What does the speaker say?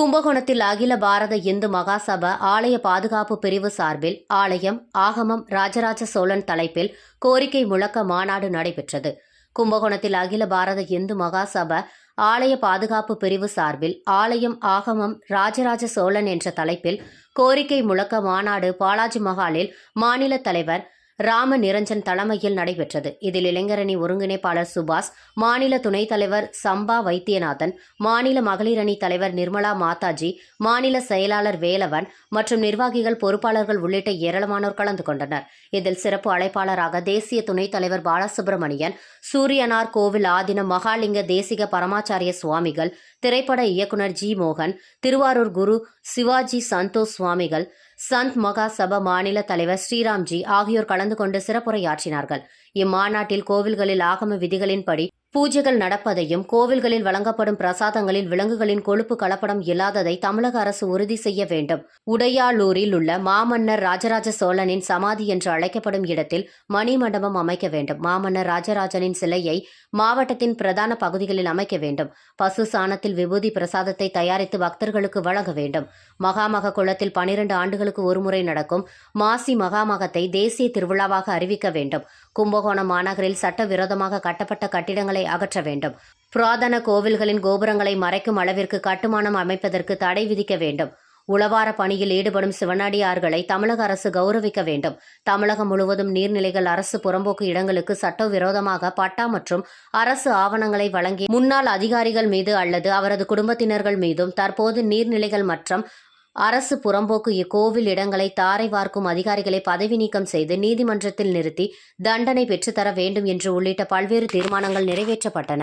கும்பகோணத்தில் அகில பாரத இந்து மகாசபா ஆலய பாதுகாப்பு பிரிவு சார்பில் ஆலயம் ஆகமம் ராஜராஜ சோழன் தலைப்பில் கோரிக்கை முழக்க மாநாடு நடைபெற்றது. கும்பகோணத்தில் அகில பாரத இந்து மகாசபா ஆலய பாதுகாப்பு பிரிவு சார்பில் ஆலயம் ஆகமம் ராஜராஜ சோழன் என்ற தலைப்பில் கோரிக்கை முழக்க மாநாடு பாலாஜி மகாலில் மாநில தலைவர் ராம நிரஞ்சன் தலைமையில் நடைபெற்றது. இதில் இளைஞரணி ஒருங்கிணைப்பாளர் சுபாஷ் மாநில துணைத் தலைவர் சம்பா வைத்தியநாதன் மாநில மகளிர் அணி தலைவர் நிர்மலா மாதாஜி மாநில செயலாளர் வேலவன் மற்றும் நிர்வாகிகள் பொறுப்பாளர்கள் உள்ளிட்ட ஏராளமானோர் கலந்து கொண்டனர். இதில் சிறப்பு அழைப்பாளராக தேசிய துணைத் தலைவர் பாலசுப்ரமணியன் சூரியனார் கோவில் ஆதின மகாலிங்க தேசிக பரமாச்சாரிய சுவாமிகள் திரைப்பட இயக்குனர் ஜி மோகன் திருவாரூர் குரு சிவாஜி சந்தோஷ் சுவாமிகள் சந்த் மகா சபா மாநில தலைவர் ஸ்ரீராம்ஜி ஆகியோர் கலந்து கொண்டு சிறப்புரையாற்றினார்கள். இம்மாநாட்டில் கோவில்களில் ஆகம விதிகளின்படி பூஜைகள் நடப்பதையும் கோவில்களில் வழங்கப்படும் பிரசாதங்களில் விலங்குகளின் கொழுப்பு கலப்படம் இல்லாததை தமிழக அரசு உறுதி செய்ய வேண்டும். உடையாளூரில் உள்ள மாமன்னர் ராஜராஜ சோழனின் சமாதி என்று அழைக்கப்படும் இடத்தில் மணி மண்டபம் அமைக்க வேண்டும். மாமன்னர் ராஜராஜனின் சிலையை மாவட்டத்தின் பிரதான பகுதிகளில் அமைக்க வேண்டும். பசு சாணத்தில் விபூதி பிரசாதத்தை தயாரித்து பக்தர்களுக்கு வழங்க வேண்டும். மகாமக குளத்தில் பனிரெண்டு ஆண்டுகளுக்கு ஒருமுறை நடக்கும் மாசி மகாமகத்தை தேசிய திருவிழாவாக அறிவிக்க வேண்டும். கும்பகோணம் மாநகரில் சட்டவிரோதமாக கட்டப்பட்ட கட்டிடங்களை அகற்ற வேண்டும். புராதன கோவில்களின் கோபுரங்களை மறைக்கும் அளவிற்கு கட்டுமானம் அமைப்பதற்கு தடை விதிக்க வேண்டும். உளவார பணியில் ஈடுபடும் சிவனடியார்களை தமிழக அரசு கௌரவிக்க வேண்டும். தமிழகம் முழுவதும் நீர்நிலைகள் அரசு புறம்போக்கு இடங்களுக்கு சட்டவிரோதமாக பட்டா மற்றும் அரசு ஆவணங்களை வழங்கி முன்னாள் அதிகாரிகள் மீது அல்லது அவரது குடும்பத்தினர்கள் மீதும் தற்போது நீர்நிலைகள் மற்றும் அரசு புறம்போக்கு இக்கோவில் இடங்களை தாரை வார்க்கும் அதிகாரிகளை பதவி நீக்கம் செய்து நீதிமன்றத்தில் நிறுத்தி தண்டனை பெற்றுத்தர வேண்டும் என்று உள்ளிட்ட பல்வேறு தீர்மானங்கள் நிறைவேற்றப்பட்டன.